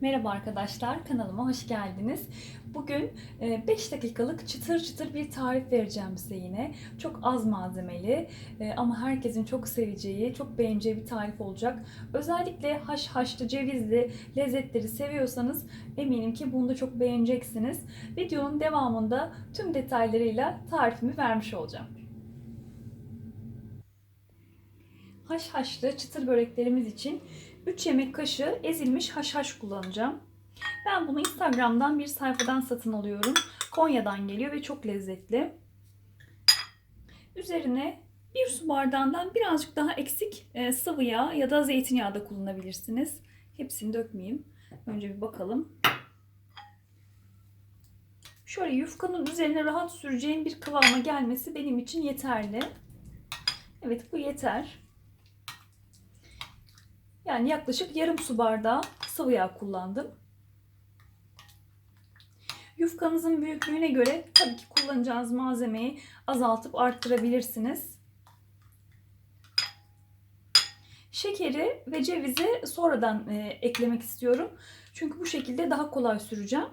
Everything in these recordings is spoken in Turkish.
Merhaba arkadaşlar, kanalıma hoş geldiniz. Bugün 5 dakikalık çıtır çıtır bir tarif vereceğim size yine. Çok az malzemeli e, ama herkesin çok seveceği, çok beğeneceği bir tarif olacak. Özellikle haşhaşlı, cevizli lezzetleri seviyorsanız eminim ki bunu da çok beğeneceksiniz. Videonun devamında tüm detaylarıyla tarifimi vermiş olacağım. Haşhaşlı çıtır böreklerimiz için 3 yemek kaşığı ezilmiş haşhaş kullanacağım. Ben bunu Instagram'dan bir sayfadan satın alıyorum. Konya'dan geliyor ve çok lezzetli. Üzerine bir su bardağından birazcık daha eksik e, sıvı yağ ya da zeytinyağı da kullanabilirsiniz. Hepsini dökmeyeyim. Önce bir bakalım. Şöyle yufkanın üzerine rahat süreceğim bir kıvama gelmesi benim için yeterli. Evet bu yeter. Yani yaklaşık yarım su bardağı sıvı yağ kullandım. Yufkanızın büyüklüğüne göre tabii ki kullanacağınız malzemeyi azaltıp arttırabilirsiniz. Şekeri ve cevizi sonradan e, eklemek istiyorum. Çünkü bu şekilde daha kolay süreceğim.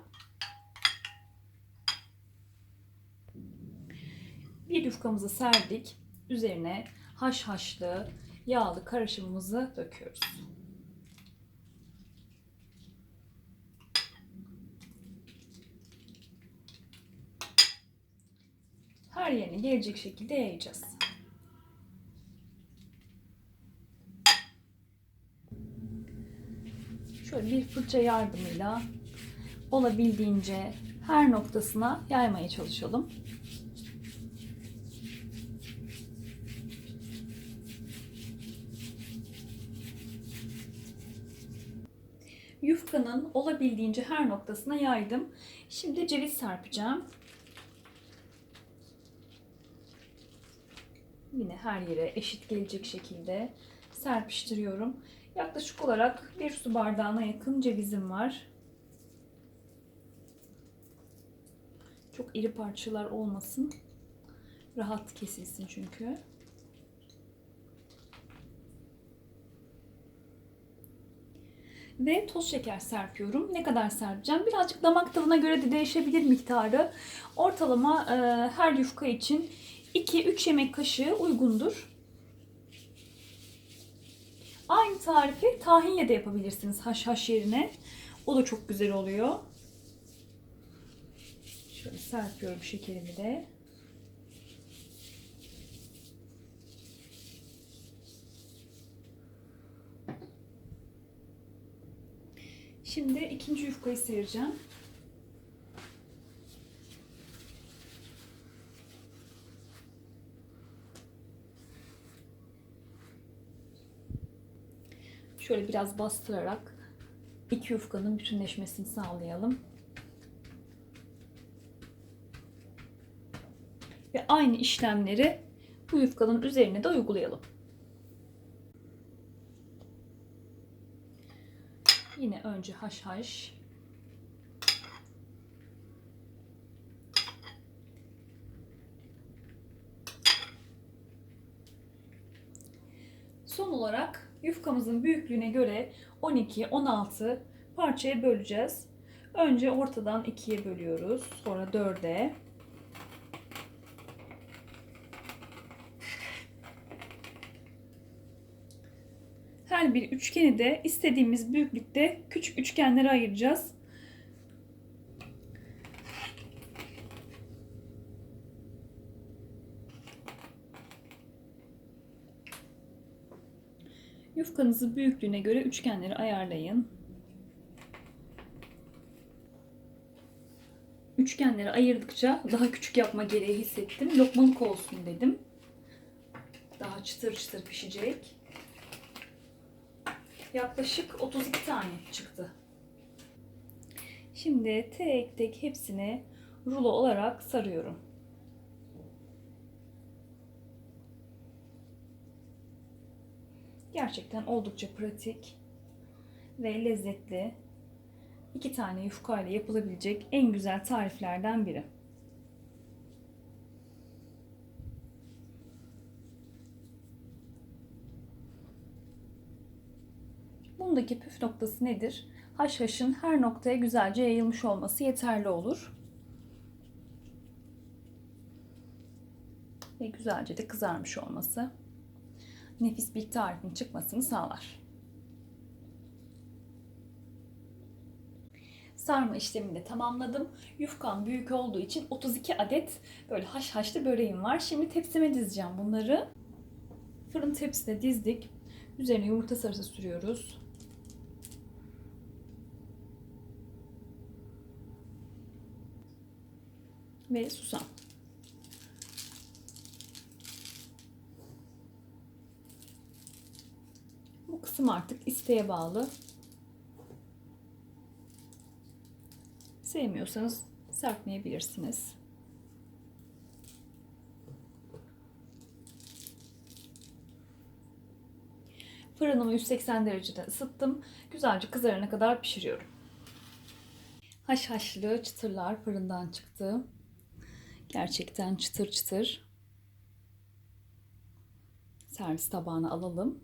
Bir yufkamızı serdik. Üzerine haşhaşlı, yağlı karışımımızı döküyoruz. Her yerine gelecek şekilde yayacağız. Şöyle bir fırça yardımıyla olabildiğince her noktasına yaymaya çalışalım. Yufkanın olabildiğince her noktasına yaydım. Şimdi ceviz serpeceğim. Yine her yere eşit gelecek şekilde serpiştiriyorum. Yaklaşık olarak bir su bardağına yakın cevizim var. Çok iri parçalar olmasın. Rahat kesilsin çünkü. Ve toz şeker serpiyorum. Ne kadar serpeceğim? Birazcık damak tadına göre de değişebilir miktarı. Ortalama e, her yufka için 2-3 yemek kaşığı uygundur. Aynı tarifi tahinle de yapabilirsiniz haşhaş yerine. O da çok güzel oluyor. Şöyle serpiyorum şekerimi de. Şimdi ikinci yufkayı sereceğim. Şöyle biraz bastırarak iki yufkanın bütünleşmesini sağlayalım. Ve aynı işlemleri bu yufkanın üzerine de uygulayalım. Yine önce haşhaş. Son olarak yufkamızın büyüklüğüne göre 12-16 parçaya böleceğiz. Önce ortadan ikiye bölüyoruz. Sonra dörde. Her bir üçgeni de istediğimiz büyüklükte küçük üçgenlere ayıracağız. Yufkanızı büyüklüğüne göre üçgenleri ayarlayın. Üçgenleri ayırdıkça daha küçük yapma gereği hissettim. Lokmalık olsun dedim. Daha çıtır çıtır pişecek. Yaklaşık 32 tane çıktı. Şimdi tek tek hepsini rulo olarak sarıyorum. Gerçekten oldukça pratik ve lezzetli. iki tane yufka ile yapılabilecek en güzel tariflerden biri. Bundaki püf noktası nedir? Haşhaşın her noktaya güzelce yayılmış olması yeterli olur. Ve güzelce de kızarmış olması nefis bir tarifin çıkmasını sağlar. Sarma işlemini de tamamladım. Yufkam büyük olduğu için 32 adet böyle haşhaşlı böreğim var. Şimdi tepsime dizeceğim bunları. Fırın tepsisine dizdik. Üzerine yumurta sarısı sürüyoruz. Ve susam. Bu kısım artık isteğe bağlı. Sevmiyorsanız serpmeyebilirsiniz. Fırınımı 180 derecede ısıttım. Güzelce kızarana kadar pişiriyorum. Haşhaşlı çıtırlar fırından çıktı. Gerçekten çıtır çıtır. Servis tabağına alalım.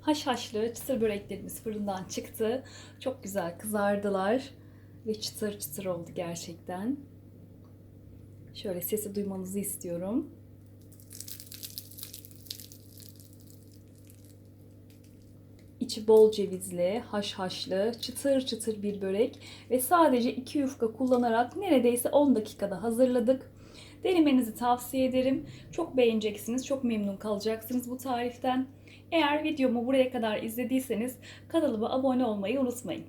Haşhaşlı çıtır böreklerimiz fırından çıktı. Çok güzel kızardılar ve çıtır çıtır oldu gerçekten. Şöyle sesi duymanızı istiyorum. İçi bol cevizli, haşhaşlı, çıtır çıtır bir börek ve sadece 2 yufka kullanarak neredeyse 10 dakikada hazırladık. Denemenizi tavsiye ederim. Çok beğeneceksiniz, çok memnun kalacaksınız bu tariften. Eğer videomu buraya kadar izlediyseniz kanalıma abone olmayı unutmayın.